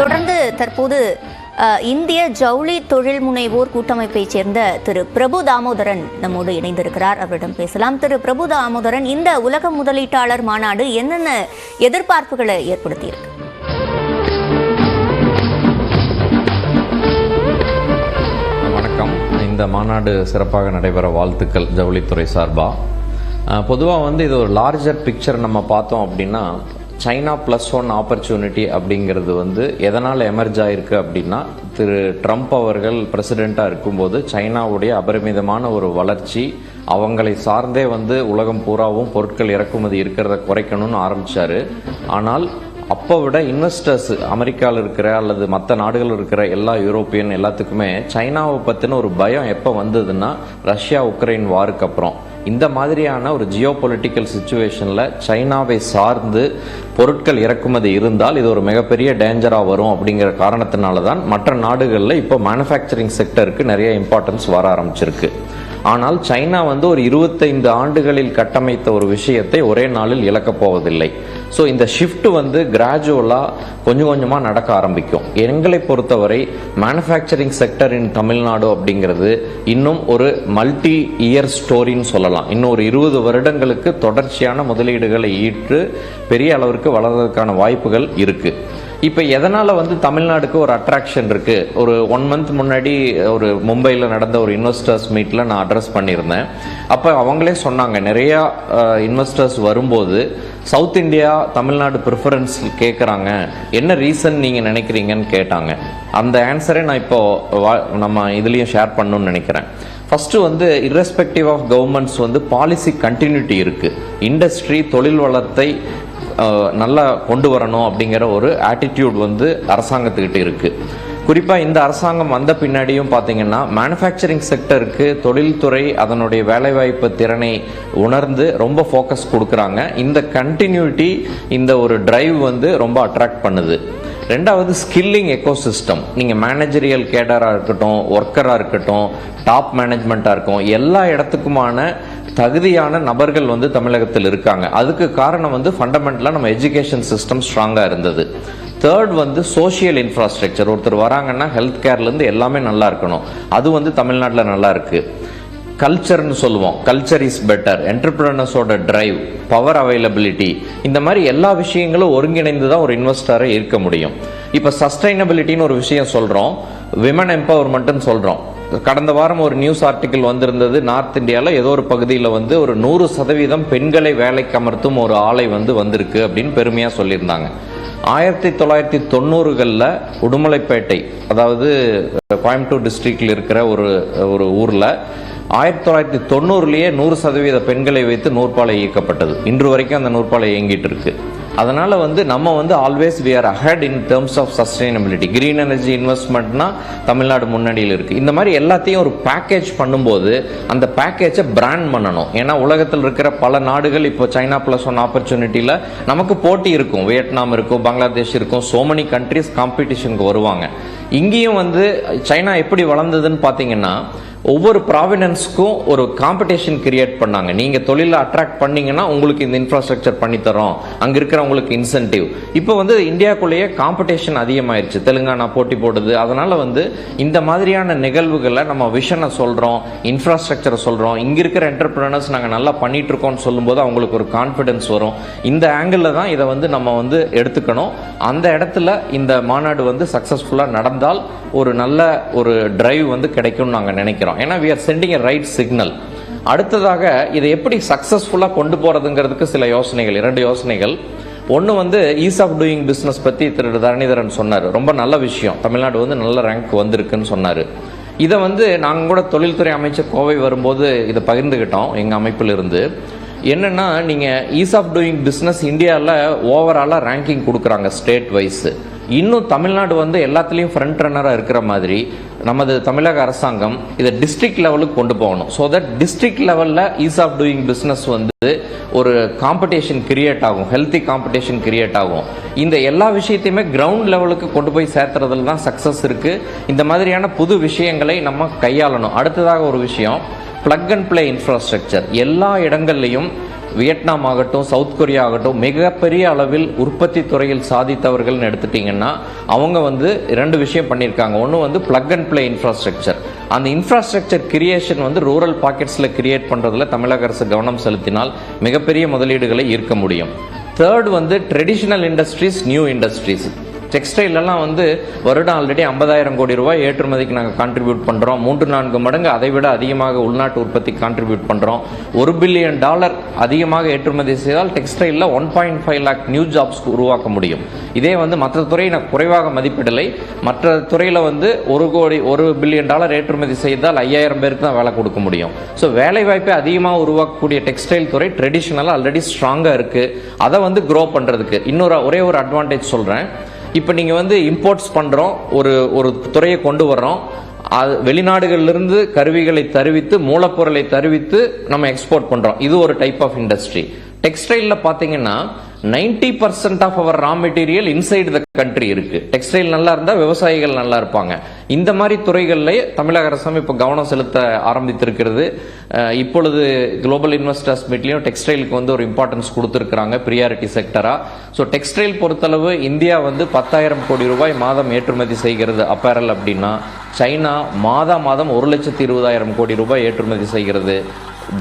தொடர்ந்து தற்போது இந்திய ஜவுளி தொழில் முனைவோர் கூட்டமைப்பைச் சேர்ந்த திரு. பிரபு தாமோதரன் நம்மோடு இணைந்திருக்கிறார். அவரிடம் பேசலாம். திரு. பிரபு தாமோதரன் இந்த உலக முதலீட்டாளர் மாநாடு என்னென்ன எதிர்பார்ப்புகளை ஏற்படுத்தியிருக்கு? வணக்கம். இந்த மாநாடு சிறப்பாக நடைபெற வாழ்த்துக்கள் ஜவுளித்துறை சார்பாக பொதுவாக வந்து இது ஒரு லார்ஜர் பிக்சர் நம்ம பார்த்தோம் அப்படின்னா சைனா ப்ளஸ் ஒன் ஆப்பர்ச்சுனிட்டி அப்படிங்கிறது வந்து எதனால் எமர்ஜ் ஆயிருக்கு அப்படின்னா திரு ட்ரம்ப் அவர்கள் பிரசிடெண்ட்டாக இருக்கும்போது சைனாவுடைய அபரிமிதமான ஒரு வளர்ச்சி அவங்களை சார்ந்தே வந்து உலகம் பூராவும் பொருட்கள் இறக்குமதி இருக்கிறத குறைக்கணும்னு ஆரம்பித்தார் ஆனால் அப்போ விட இன்வெஸ்டர்ஸ் அமெரிக்காவில் இருக்கிற அல்லது மற்ற நாடுகள் இருக்கிற எல்லா யூரோப்பியன் எல்லாத்துக்குமே சைனாவை பற்றின ஒரு பயம் எப்போ வந்ததுன்னா ரஷ்யா உக்ரைன் வாருக்கு அப்புறம். இந்த மாதிரியான ஒரு ஜியோ பொலிட்டிக்கல் சுச்சுவேஷனில் சைனாவை சார்ந்து பொருட்கள் இறக்குமதி இருந்தால் இது ஒரு மிகப்பெரிய டேஞ்சராக வரும் அப்படிங்கிற காரணத்தினால தான் மற்ற நாடுகளில் இப்போ மேனுஃபேக்சரிங் செக்டருக்கு நிறைய இம்பார்ட்டன்ஸ் வர ஆரம்பிச்சிருக்கு. ஆனால் சைனா வந்து ஒரு இருபத்தைந்து ஆண்டுகளில் கட்டமைத்த ஒரு விஷயத்தை ஒரே நாளில் இழக்கப் போவதில்லை. ஸோ இந்த ஷிஃப்ட் வந்து கிராஜுவலாக கொஞ்சம் கொஞ்சமாக நடக்க ஆரம்பிக்கும். எங்களை பொறுத்தவரை மேனுஃபேக்சரிங் செக்டர் இன் தமிழ்நாடு அப்படிங்கிறது இன்னும் ஒரு மல்டி இயர் ஸ்டோரின்னு சொல்லலாம். இன்னும் ஒரு இருபது வருடங்களுக்கு தொடர்ச்சியான முதலீடுகளை ஈற்று பெரிய அளவிற்கு வளர்வதற்கான வாய்ப்புகள் இருக்குது இப்போ எதனால் வந்து தமிழ்நாடுக்கு ஒரு அட்ராக்ஷன் இருக்குது ஒரு ஒன் மந்த் முன்னாடி ஒரு மும்பையில் நடந்த ஒரு இன்வெஸ்டர்ஸ் மீட்டில் நான் அட்ரஸ் பண்ணியிருந்தேன். அப்போ அவங்களே சொன்னாங்க நிறையா இன்வெஸ்டர்ஸ் வரும்போது சவுத் இந்தியா தமிழ்நாடு ப்ரிஃபரன்ஸ் கேட்குறாங்க என்ன ரீசன் நீங்கள் நினைக்கிறீங்கன்னு கேட்டாங்க. அந்த ஆன்சரை நான் இப்போ வா- நம்ம இதுலேயும் ஷேர் பண்ணணும்னு நினைக்கிறேன். ஃபஸ்ட்டு வந்து இர்ரெஸ்பெக்டிவ் ஆஃப் கவர்மெண்ட்ஸ் வந்து பாலிசி கண்டினியூட்டி இருக்குது இண்டஸ்ட்ரி தொழில் வளத்தை நல்லா கொண்டு வரணும் அப்படிங்கிற ஒரு ஆட்டிடியூட் வந்து அரசாங்கத்துக்கிட்ட இருக்குது குறிப்பாக இந்த அரசாங்கம் வந்த பின்னாடியும் பார்த்தீங்கன்னா மேனுஃபேக்சரிங் செக்டருக்கு தொழில்துறை அதனுடைய வேலைவாய்ப்பு திறனை உணர்ந்து ரொம்ப ஃபோக்கஸ் கொடுக்குறாங்க. இந்த கண்டினியூட்டி இந்த ஒரு டிரைவ் வந்து ரொம்ப அட்ராக்ட் பண்ணுது. ரெண்டாவது ஸ்கில்லிங் எக்கோசிஸ்டம் நீங்கள் மேனேஜரியல் கேடராக இருக்கட்டும் ஒர்க்கராக இருக்கட்டும் டாப் மேனேஜ்மெண்ட்டாக இருக்கும் எல்லா இடத்துக்குமான தகுதியான நபர்கள் வந்து தமிழகத்தில் இருக்காங்க. அதுக்கு காரணம் வந்து ஃபண்டமெண்டலாக நம்ம எஜுகேஷன் சிஸ்டம் ஸ்ட்ராங்காக இருந்தது. தேர்ட் வந்து சோஷியல் இன்ஃப்ராஸ்ட்ரக்சர் ஒருத்தர் வராங்கன்னா ஹெல்த் கேர்லேருந்து எல்லாமே நல்லா இருக்கணும். அது வந்து தமிழ்நாட்டில் நல்லா இருக்குது கல்ச்சர்னு சொல்லுவோம். கல்ச்சர் இஸ் பெட்டர் என்டர்பிரனர்ஸோட டிரைவ் பவர் அவைலபிலிட்டி இந்த மாதிரி எல்லா விஷயங்களும் ஒருங்கிணைந்து தான் ஒரு இன்வெஸ்டரை இருக்க முடியும். இப்போ சஸ்டைனபிலிட்டின்னு ஒரு விஷயம் சொல்கிறோம் விமன் எம்பவர்மெண்ட்டுன்னு சொல்கிறோம் கடந்த வாரம் ஒரு நியூஸ் ஆர்டிக்கிள் வந்திருந்தது. நார்த் இந்தியாவில் ஏதோ ஒரு பகுதியில் வந்து ஒரு நூறு சதவீதம் பெண்களை வேலைக்கு அமர்த்தும் ஒரு ஆலை வந்து வந்திருக்கு அப்படின்னு பெருமையாக சொல்லியிருந்தாங்க. ஆயிரத்தி தொள்ளாயிரத்தி தொண்ணூறுகளில் உடுமலைப்பேட்டை அதாவது கோயம்புத்தூர் டிஸ்ட்ரிக்டில் இருக்கிற ஒரு ஒரு ஊரில் ஆயிரத்தி தொள்ளாயிரத்தி தொண்ணூறுலேயே நூறு சதவீத பெண்களை வைத்து நூற்பாலை இயக்கப்பட்டது. இன்று வரைக்கும் அந்த நூற்பாலை இயங்கிட்டு இருக்குது அதனால் வந்து நம்ம வந்து always we are ahead in terms of sustainability green energy இன்வெஸ்ட்மெண்ட்னா Tamil Nadu முன்னணியில் இருக்குது இந்த மாதிரி எல்லாத்தையும் ஒரு பேக்கேஜ் பண்ணும்போது அந்த பேக்கேஜை பிராண்ட் பண்ணணும். ஏன்னா உலகத்தில் இருக்கிற பல நாடுகள் இப்போ சைனா ப்ளஸ் ஒன் ஆப்பர்ச்சுனிட்டியில் நமக்கு போட்டி இருக்கும். வியட்நாம் இருக்கும் பங்களாதேஷ் இருக்கும். ஸோ மெனி countries காம்படிஷனுக்கு வருவாங்க. இங்கேயும் வந்து சைனா எப்படி வளர்ந்ததுன்னு பார்த்தீங்கன்னா ஒவ்வொரு ப்ராவினன்ஸ்க்கும் ஒரு காம்படிஷன் கிரியேட் பண்ணாங்க. நீங்கள் தொழிலை அட்ராக்ட் பண்ணீங்கன்னா உங்களுக்கு இந்த இன்ஃப்ராஸ்ட்ரக்சர் பண்ணித்தரோம் அங்கே இருக்கிறவங்களுக்கு இன்சென்டிவ் இப்போ வந்து இந்தியாக்குள்ளேயே காம்படிஷன் அதிகமாயிருச்சு. தெலுங்கானா போட்டி போடுது. அதனால் வந்து இந்த மாதிரியான நிகழ்வுகளை நம்ம விஷனை சொல்கிறோம் இன்ஃப்ராஸ்ட்ரக்சரை சொல்கிறோம் இங்கே இருக்கிற என்டர்பிரினர்ஸ் நாங்கள் நல்லா பண்ணிகிட்ருக்கோம்னு சொல்லும்போது அவங்களுக்கு ஒரு கான்ஃபிடன்ஸ் வரும். இந்த ஆங்கிளில் தான் இதை வந்து நம்ம வந்து எடுத்துக்கணும். அந்த இடத்துல இந்த மாநாடு வந்து சக்ஸஸ்ஃபுல்லாக நடந்தால் ஒரு நல்ல ஒரு டிரைவ் வந்து கிடைக்கும்னு நாங்கள் நினைக்கிறோம். ஏன்னா we are sending a right signal அடுத்ததாக இதை எப்படி சக்ஸஸ்ஃபுல்லாக கொண்டு போகிறதுங்கிறதுக்கு சில யோசனைகள் இரண்டு யோசனைகள். ஒன்று வந்து ஈஸ் ஆஃப் டூயிங் பிஸ்னஸ் பற்றி திரு தரணிதரன் சொன்னார். ரொம்ப நல்ல விஷயம். தமிழ்நாடு வந்து நல்ல ரேங்க் வந்திருக்குன்னு சொன்னார். இதை வந்து நாங்கள் கூட தொழில்துறை அமைச்சர் கோவை வரும்போது இதை பகிர்ந்துக்கிட்டோம் எங்கள் அமைப்பிலிருந்து. என்னென்னா நீங்கள் ஈஸ் ஆஃப் டூயிங் பிஸ்னஸ் இந்தியாவில் ஓவராலாக ரேங்கிங் கொடுக்குறாங்க ஸ்டேட் வைஸு இன்னும் தமிழ்நாடு வந்து எல்லாத்துலேயும் ஃப்ரண்ட் ரன்னராக இருக்கிற மாதிரி நமது தமிழக அரசாங்கம் இதை டிஸ்ட்ரிக்ட் லெவலுக்கு கொண்டு போகணும். ஸோ தட் டிஸ்ட்ரிக்ட் லெவலில் ஈஸ் ஆஃப் டூயிங் பிஸ்னஸ் வந்து ஒரு காம்படிஷன் கிரியேட் ஆகும். ஹெல்த்தி காம்படிஷன் கிரியேட் ஆகும். இந்த எல்லா விஷயத்தையுமே கிரவுண்ட் லெவலுக்கு கொண்டு போய் சேர்த்துறதுல தான் சக்ஸஸ் இருக்குது இந்த மாதிரியான புது விஷயங்களை நம்ம கையாளணும். அடுத்ததாக ஒரு விஷயம் ப்ளக் அண்ட் ப்ளே இன்ஃப்ராஸ்ட்ரக்சர் எல்லா இடங்கள்லையும் வியட்நாம் ஆகட்டும் சவுத் கொரியா ஆகட்டும் மிகப்பெரிய அளவில் உற்பத்தி துறையில் சாதித்தவர்கள்னு எடுத்துட்டிங்கன்னா அவங்க வந்து ரெண்டு விஷயம் பண்ணியிருக்காங்க. ஒன்று வந்து பிளக் அண்ட் பிளே இன்ஃப்ராஸ்ட்ரக்சர் அந்த இன்ஃப்ராஸ்ட்ரக்சர் கிரியேஷன் வந்து ரூரல் பாக்கெட்ஸில் கிரியேட் பண்ணுறதுல தமிழக அரசு கவனம் செலுத்தினால் மிகப்பெரிய முதலீடுகளை ஈர்க்க முடியும். தேர்ட் வந்து ட்ரெடிஷ்னல் இண்டஸ்ட்ரீஸ் நியூ இண்டஸ்ட்ரீஸ் டெக்ஸ்டைலெல்லாம் வந்து வருடம் ஆல்ரெடி ஐம்பதாயிரம் கோடி ரூபாய் ஏற்றுமதிக்கு நாங்கள் கான்ட்ரிபியூட் பண்ணுறோம் மூன்று நான்கு மடங்கு அதை விட அதிகமாக உள்நாட்டு உற்பத்தி கான்ட்ரிபியூட் பண்ணுறோம் ஒரு பில்லியன் டாலர் அதிகமாக ஏற்றுமதி செய்தால் டெக்ஸ்டைலில் one point five lakh new jobs உருவாக்க முடியும். இதே வந்து மற்ற துறையை நான் குறைவாக மதிப்பிடலை. மற்ற துறையில் வந்து ஒரு கோடி ஒரு பில்லியன் டாலர் ஏற்றுமதி செய்தால் ஐயாயிரம் பேருக்கு தான் வேலை கொடுக்க முடியும். ஸோ வேலை வாய்ப்பை அதிகமாக உருவாக்கக்கூடிய டெக்ஸ்டைல் துறை ட்ரெடிஷ்னலாக ஆல்ரெடி ஸ்ட்ராங்காக இருக்குது அதை வந்து க்ரோ பண்ணுறதுக்கு இன்னொரு ஒரே ஒரு அட்வான்டேஜ் சொல்கிறேன் இப்போ நீங்கள் வந்து இம்போர்ட்ஸ் பண்ணுறோம் ஒரு ஒரு துறையை கொண்டு வர்றோம். அது வெளிநாடுகளிலிருந்து கருவிகளை தருவித்து மூலப்பொருளை தருவித்து நம்ம எக்ஸ்போர்ட் பண்ணுறோம் இது ஒரு டைப் ஆஃப் இண்டஸ்ட்ரி டெக்ஸ்டைலில் பார்த்தீங்கன்னா ninety percent of our raw material inside the country இருக்கு. டெக்ஸ்டைல் நல்லா இருந்தால் விவசாயிகள் நல்லா இருப்பாங்க. இந்த மாதிரி துறைகளில் தமிழக அரசாங்கம் இப்போ கவனம் செலுத்த ஆரம்பித்திருக்கிறது. இப்பொழுது குளோபல் இன்வெஸ்டர்ஸ் மீட்லையும் டெக்ஸ்டைலுக்கு வந்து ஒரு இம்பார்ட்டன்ஸ் கொடுத்துருக்குறாங்க ப்ரியாரிட்டி செக்டராக ஸோ டெக்ஸ்டைல் பொறுத்தளவு இந்தியா வந்து பத்தாயிரம் கோடி ரூபாய் மாதம் ஏற்றுமதி செய்கிறது அப்பேரல் அப்படின்னா சைனா மாதா மாதம் ஒரு லட்சத்தி இருபதாயிரம் கோடி ரூபாய் ஏற்றுமதி செய்கிறது.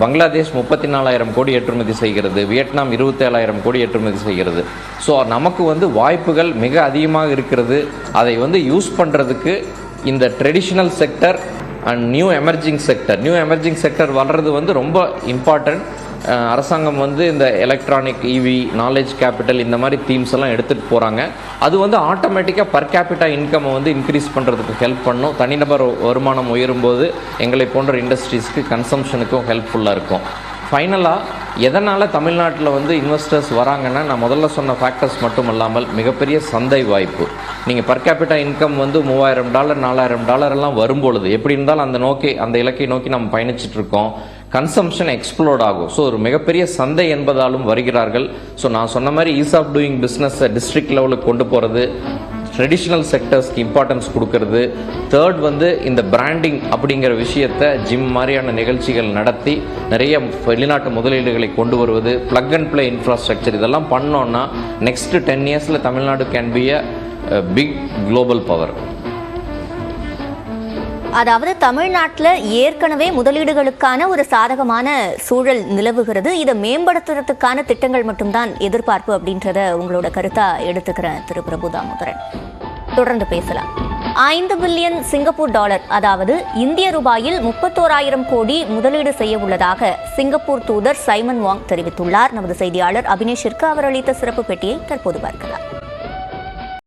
பங்களாதேஷ் முப்பத்தி நாலாயிரம் கோடி ஏற்றுமதி செய்கிறது வியட்நாம் இருபத்தேழாயிரம் கோடி ஏற்றுமதி செய்கிறது. ஸோ நமக்கு வந்து வாய்ப்புகள் மிக அதிகமாக இருக்கிறது. அதை வந்து யூஸ் பண்ணுறதுக்கு இந்த traditional sector and new emerging sector new emerging sector வளர்றது வந்து ரொம்ப இம்பார்ட்டன்ட் அரசாங்கம் வந்து இந்த எலக்ட்ரானிக் இவி நாலேஜ் கேபிட்டல் இந்த மாதிரி தீம்ஸ் எல்லாம் எடுத்துகிட்டு போகிறாங்க அது வந்து ஆட்டோமேட்டிக்காக பர் கேபிட்டா இன்கம்மை வந்து இன்க்ரீஸ் பண்ணுறதுக்கு ஹெல்ப் பண்ணும். தனிநபர் வருமானம் உயரும்போது எங்களை போன்ற இண்டஸ்ட்ரீஸ்க்கு கன்சம்ஷனுக்கும் ஹெல்ப்ஃபுல்லாக இருக்கும். ஃபைனலாக எதனால் தமிழ்நாட்டில் வந்து இன்வெஸ்டர்ஸ் வராங்கன்னா நான் முதல்ல சொன்ன ஃபேக்டர்ஸ் மட்டும் இல்லாமல் மிகப்பெரிய சந்தை வாய்ப்பு. நீங்கள் பர் கேபிட்டா இன்கம் வந்து மூவாயிரம் டாலர் நாலாயிரம் டாலர் எல்லாம் வரும்பொழுது எப்படி இருந்தாலும் அந்த நோக்கி அந்த இலக்கை நோக்கி நம்ம பயணிச்சிட்ருக்கோம் இருக்கோம். கன்சம்ஷன் எக்ஸ்ப்ளோர்ட் ஆகும். ஸோ ஒரு மிகப்பெரிய சந்தை என்பதாலும் வருகிறார்கள். ஸோ நான் சொன்ன மாதிரி ஈஸ் ஆஃப் டூயிங் பிஸ்னஸை டிஸ்ட்ரிக்ட் லெவலுக்கு கொண்டு போகிறது ட்ரெடிஷ்னல் செக்டர்ஸ்க்கு இம்பார்ட்டன்ஸ் கொடுக்கறது. தேர்ட் வந்து இந்த பிராண்டிங் அப்படிங்கிற விஷயத்தை ஜிம் மாதிரியான நிகழ்ச்சிகள் நடத்தி நிறைய வெளிநாட்டு முதலீடுகளை கொண்டு வருவது ப்ளக் அண்ட் ப்ளே இன்ஃப்ராஸ்ட்ரக்சர் இதெல்லாம் பண்ணோன்னா நெக்ஸ்ட் டென் இயர்ஸில் Tamil Nadu can be a big global power அதாவது தமிழ்நாட்டில் ஏற்கனவே முதலீடுகளுக்கான ஒரு சாதகமான சூழல் நிலவுகிறது. இதை மேம்படுத்துறதுக்கான திட்டங்கள் மட்டும்தான் எதிர்பார்ப்பு அப்படின்றத உங்களோட கருத்தா எடுத்துக்கிறேன் திரு. பிரபு தாமோதரன். தொடர்ந்து பேசலாம். ஐந்து பில்லியன் சிங்கப்பூர் டாலர் அதாவது இந்திய ரூபாயில் முப்பத்தோராயிரம் கோடி முதலீடு செய்ய உள்ளதாக சிங்கப்பூர் தூதர் சைமன் வாங் தெரிவித்துள்ளார். நமது செய்தியாளர் அபினேஷிற்கு அவர் அளித்த சிறப்பு பெட்டியை தற்போது பார்க்கலாம்.